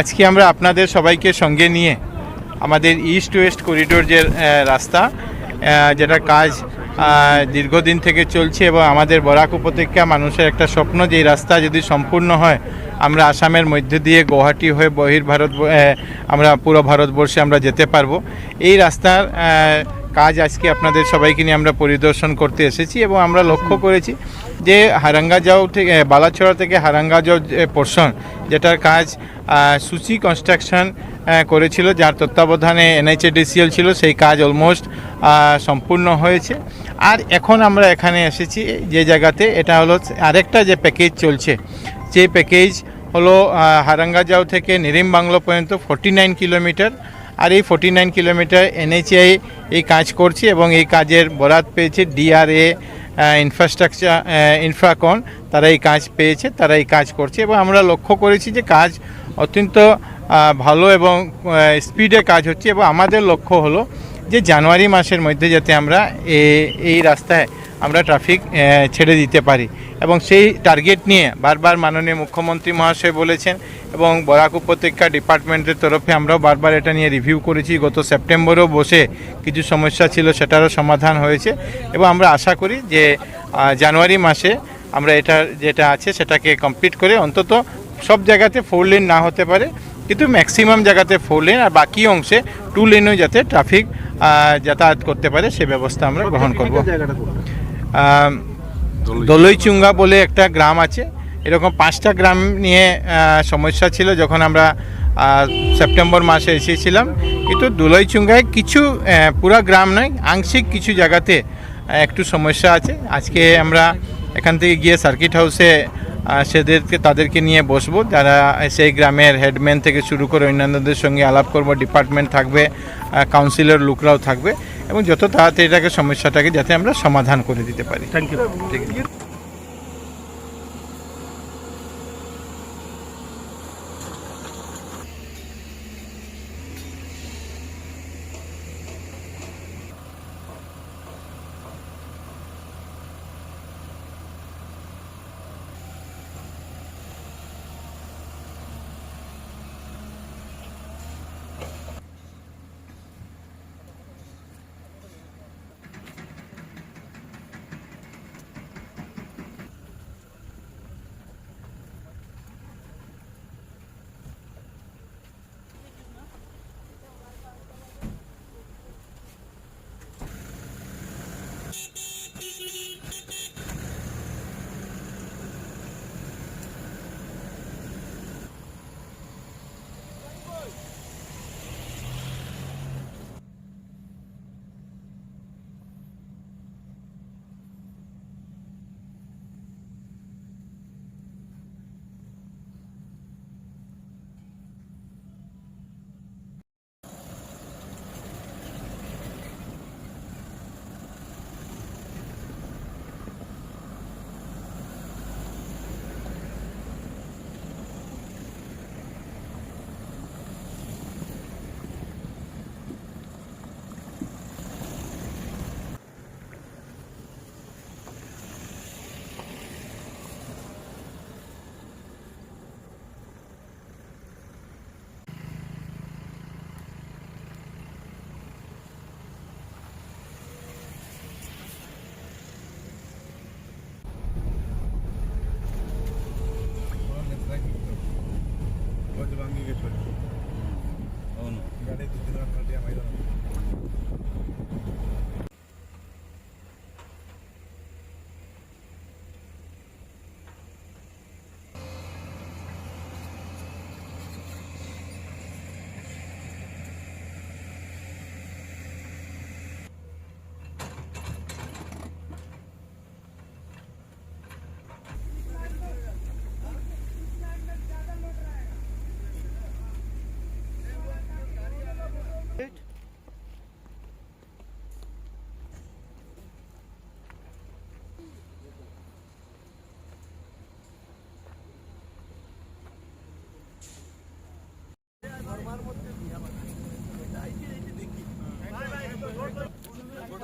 আজকে আমরা আপনাদের সবাইকে সঙ্গে নিয়ে আমাদের ইস্ট ওয়েস্ট করিডোর যে রাস্তা যেটা কাজ দীর্ঘদিন থেকে চলছে এবং আমাদের বরাক উপত্যকা মানুষের একটা স্বপ্ন যে রাস্তা যদি সম্পূর্ণ হয়, আমরা আসামের মধ্যে দিয়ে গুয়াহাটি হয়ে বহির ভারত আমরা পুরো ভারতবর্ষে আমরা যেতে পারব। এই রাস্তার কাজ আজকে আপনাদের সবাইকে নিয়ে আমরা পরিদর্শন করতে এসেছি এবং আমরা লক্ষ্য করেছি যে হারাঙ্গাজাও থেকে বালাছড়া থেকে হারাঙ্গাজাও পোর্শন যেটার কাজ সূচি কনস্ট্রাকশন করেছিল যার তত্ত্বাবধানে এনএইচএডিসিএল ছিল সেই কাজ অলমোস্ট সম্পূর্ণ হয়েছে। আর এখন আমরা এখানে এসেছি যে জায়গাতে এটা হলো আরেকটা যে প্যাকেজ চলছে। যে প্যাকেজ হলো হারাঙ্গাজাও থেকে নিরিম বাংলো পর্যন্ত ফর্টি নাইন কিলোমিটার আর এই ফর্টি নাইন কিলোমিটার এনএইচআই এই কাজ করছি এবং এই কাজের বরাত পেয়েছে ডিআরএ ইনফ্রাস্ট্রাকচার ইনফ্রাকন তারা এই কাজ পেয়েছে, তারা এই কাজ করছে এবং আমরা লক্ষ্য করেছি যে কাজ অত্যন্ত ভালো এবং স্পিডে কাজ হচ্ছে এবং আমাদের লক্ষ্য হলো যে জানুয়ারি মাসের মধ্যে যাতে আমরা এই রাস্তায় আমরা ট্রাফিক ছেড়ে দিতে পারি। এবং সেই টার্গেট নিয়ে বারবার মাননীয় মুখ্যমন্ত্রী মহাশয় বলেছেন এবং বরাক উপত্যকা ডিপার্টমেন্টের তরফে আমরাও বারবার এটা নিয়ে রিভিউ করেছি। গত সেপ্টেম্বরেও বসে কিছু সমস্যা ছিল, সেটারও সমাধান হয়েছে। এবং আমরা আশা করি যে জানুয়ারি মাসে আমরা এটা যেটা আছে, সেটাকে কমপ্লিট করে অন্তত সব জায়গাতে ফোর লেন না হতে পারে। কিন্তু ম্যাক্সিমাম জায়গাতে ফোর লেন আর বাকি অংশে টু লেনও যাতে ট্রাফিক যাতায়াত করতে পারে, সে ব্যবস্থা আমরা গ্রহণ করব। দলইচুঙ্গা বলে একটা গ্রাম আছে। এরকম পাঁচটা গ্রাম নিয়ে সমস্যা ছিল যখন আমরা সেপ্টেম্বর মাসে এসেছিলাম। কিন্তু দোলইচুঙ্গায় কিছু পুরা গ্রাম নয়, আংশিক কিছু জায়গাতে একটু সমস্যা আছে। আজকে আমরা এখান থেকে গিয়ে সার্কিট হাউসে সেদেরকে, তাদেরকে নিয়ে বসবো। যারা সেই গ্রামের হেডম্যান থেকে শুরু করে অন্যান্যদের সঙ্গে আলাপ করব, ডিপার্টমেন্ট থাকবে কাউন্সিলর, লোকরাও থাকবে। এবং যত তাড়াতাড়ি এটাকে সমস্যাটাকে যাতে আমরা সমাধান করে দিতে পারি। থ্যাংক ইউ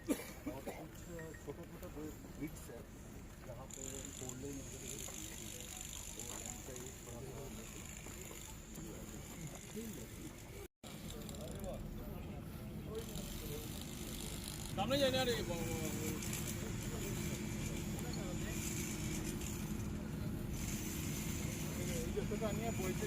और कुछ छोटा छोटा ब्रिक्स है जहाँ पे फोर लेन सामने जाने आ रही जसं आम्ही बोलते